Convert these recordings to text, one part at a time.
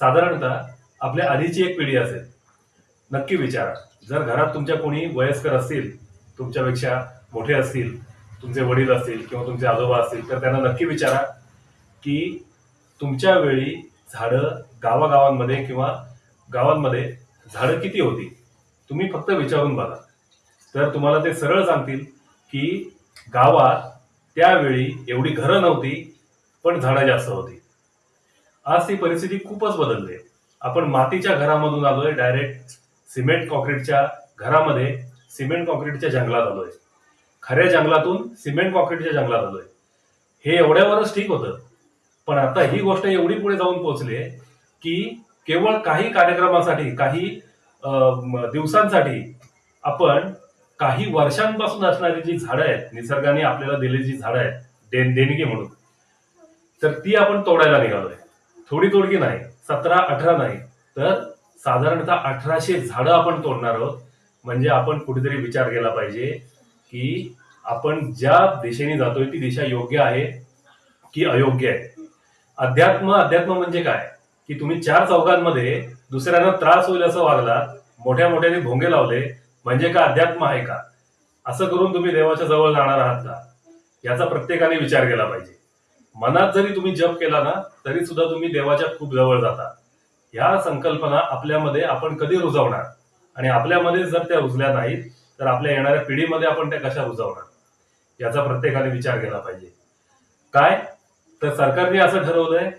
साधारणतः आपल्या आधीची एक पिढी असेल. नक्की विचारा. जर घरात तुमच्या कोणी वयस्कर असतील तुमच्यापेक्षा मोठे असतील तुमचे वडील असतील किंवा तुमचे आजोबा असतील तर त्यांना नक्की विचारा की तुमच्या वेळी झाडं गावागावांमध्ये किंवा गावांमध्ये झाडं किती होती? तुम्ही फक्त विचारून बघा. तर तुम्हाला ते सरळ सांगतील की गावात त्यावेळी एवढी घरं नव्हती पण झाडं जास्त होती. आज ती परिस्थिती खूपच बदलली. आहे आपण मातीच्या घरामधून आलोय डायरेक्ट सिमेंट कॉन्क्रीटच्या घरामध्ये सिमेंट कॉन्क्रीटच्या जंगलात आलोय. खऱ्या जंगलातून सिमेंट कॉन्क्रीटच्या जंगलात आलोय. हे एवढ्यावरच ठीक होतं. पण आता ही गोष्ट एवढी पुढे जाऊन पोहोचली आहे की केवळ काही कार्यक्रमासाठी काही दिवसांसाठी आपण काही वर्षांपासून असणारी जी झाडं आहेत निसर्गाने आपल्याला दिलेली जी झाडं आहेत देण देणगी म्हणून तर ती आपण तोडायला निघालोय. थोडी तोडकी नाही सतरा अठरा नाही. तर साधारणतः अठराशे झाडं आपण तोडणार आहोत. म्हणजे आपण कुठेतरी विचार केला पाहिजे की आपण ज्या दिशेने जातोय ती दिशा योग्य आहे की अयोग्य आहे? अध्यात्म अध्यात्म म्हणजे काय? की तुम्ही चार चौकांमध्ये दुसऱ्यांना त्रास होईल असं वागलात मोठ्या मोठ्याने भोंगे लावले म्हणजे का अध्यात्म आहे का? असं करून तुम्ही देवाच्या जवळ जाणार आहात का? याचा प्रत्येकाने विचार केला पाहिजे. मनात जरी तुम्ही जप केला ना तरी सुद्धा तुम्ही देवाच्या खूप जवळ जाता. ह्या संकल्पना आपल्यामध्ये आपण कधी रुजवणार? आणि आपल्यामध्ये जर त्या रुजल्या नाहीत तर आपल्या येणाऱ्या पिढीमध्ये आपण त्या कशा रुजवणार? याचा प्रत्येकाने विचार केला पाहिजे. काय? तर सरकारने असं ठरवलंय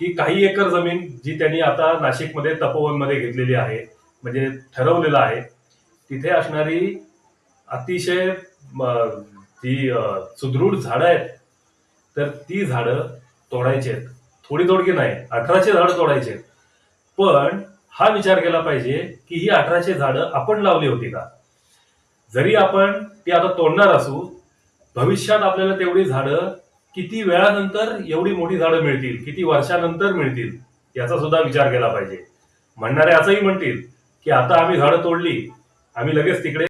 की काही एकर जमीन जी त्यांनी आता नाशिकमध्ये तपोवनमध्ये घेतलेली आहे म्हणजे ठरवलेलं आहे तिथे असणारी अतिशय ती जी सुदृढ झाडं आहेत तर ती झाडं तोडायची आहेत. थोडी तोडकी नाही अठराशे झाडं तोडायची आहेत. पण हा विचार केला पाहिजे की ही अठराशे झाडं आपण लावली होती का? जरी आपण ती आता तोडणार असू भविष्यात आपल्याला तेवढी झाडं किती वेळानंतर एवढी मोठी झाडं मिळतील किती वर्षानंतर मिळतील याचा सुद्धा विचार केला पाहिजे. म्हणणारे असंही म्हणतील की आता आम्ही झाडं तोडली आम्ही लगेच तिकडे